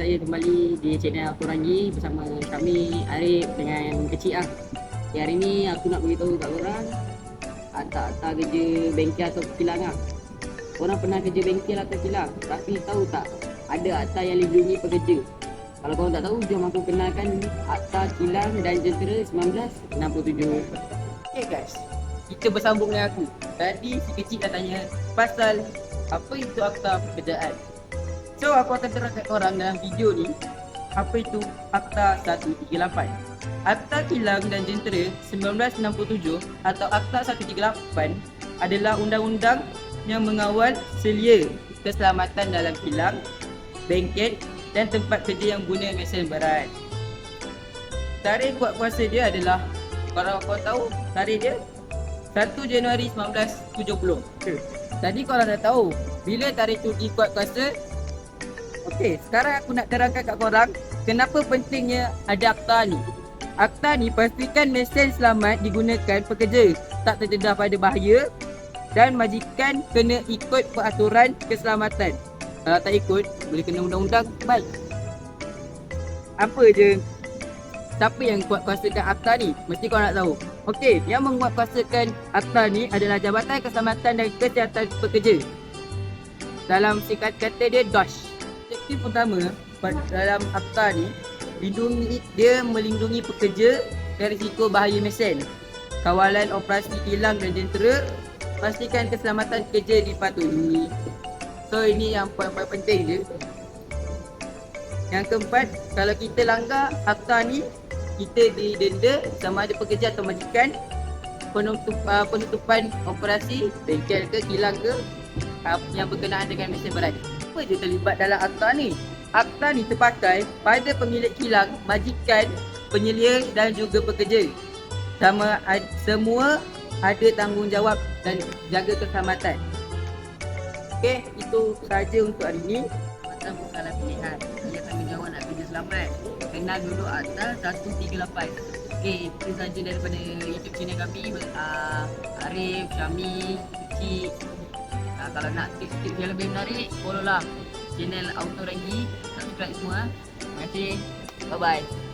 saya kembali di channel Aku Rangi bersama kami Arif dengan kecil lah. Okay, hari ni aku nak beritahu kat korang Atak-atak kerja bengkel atau kilang lah. Korang pernah kerja bengkel atau kilang tapi tahu tak ada akta yang lindungi pekerja. Kalau korang tak tahu, jom aku kenalkan Akta Kilang dan Jentera 1967. Okay guys, kita bersambung dengan aku. Tadi si kecil dah tanya pasal apa itu akta pekerjaan. So aku akan terangkan korang dalam video ni apa itu Akta 138. Akta Kilang dan Jentera 1967 atau Akta 138 adalah undang-undang yang mengawal selia keselamatan dalam kilang, bengkel dan tempat kerja yang guna mesin berat. Tarikh kuat kuasa dia adalah kalau kau tahu tarikh dia 1 Januari 1970. Tadi korang dah tahu bila tarikh tu dikuat kuasa Okey, sekarang aku nak terangkan kat korang kenapa pentingnya ada akta ni. Akta ni pastikan mesin selamat digunakan pekerja tak terdedah pada bahaya dan majikan kena ikut peraturan keselamatan. Kalau tak ikut, boleh kena undang-undang baik. Apa je siapa yang kuat kuasakan akta ni? Mesti kau nak tahu. Okey, yang menguat kuasakan akta ni adalah Jabatan Keselamatan dan Kesihatan Pekerja. Dalam singkat kata dia DOSH. Utama pada- dalam akta ni lindungi dia melindungi pekerja dari risiko bahaya mesin. Kawalan operasi kilang dan jentera pastikan keselamatan kerja dipatuhi. So ini yang paling-paling penting je. Yang keempat, kalau kita langgar akta ni, kita didenda sama ada pekerja atau majikan penutup, uh, penutupan operasi bengkel ke kilang ke uh, yang berkenaan dengan mesin berat. Apa je terlibat dalam akta ni? Akta ni terpakai pada pemilik kilang, majikan, penyelia dan juga pekerja. Sama semua ada tanggungjawab dan jaga keselamatan. Okey, itu saja untuk hari ini. Keselamatan bukanlah pilihan. Ia tanggungjawab nak kerja selamat. Kenal dulu Akta 138. Okey, itu saja daripada YouTube channel kami. Uh, Arif, Syami, Kecik. Uh, kalau nak tips-tips yang lebih menarik, follow lah channel Auto Rangi. Subscribe semua. Terima kasih. Bye-bye.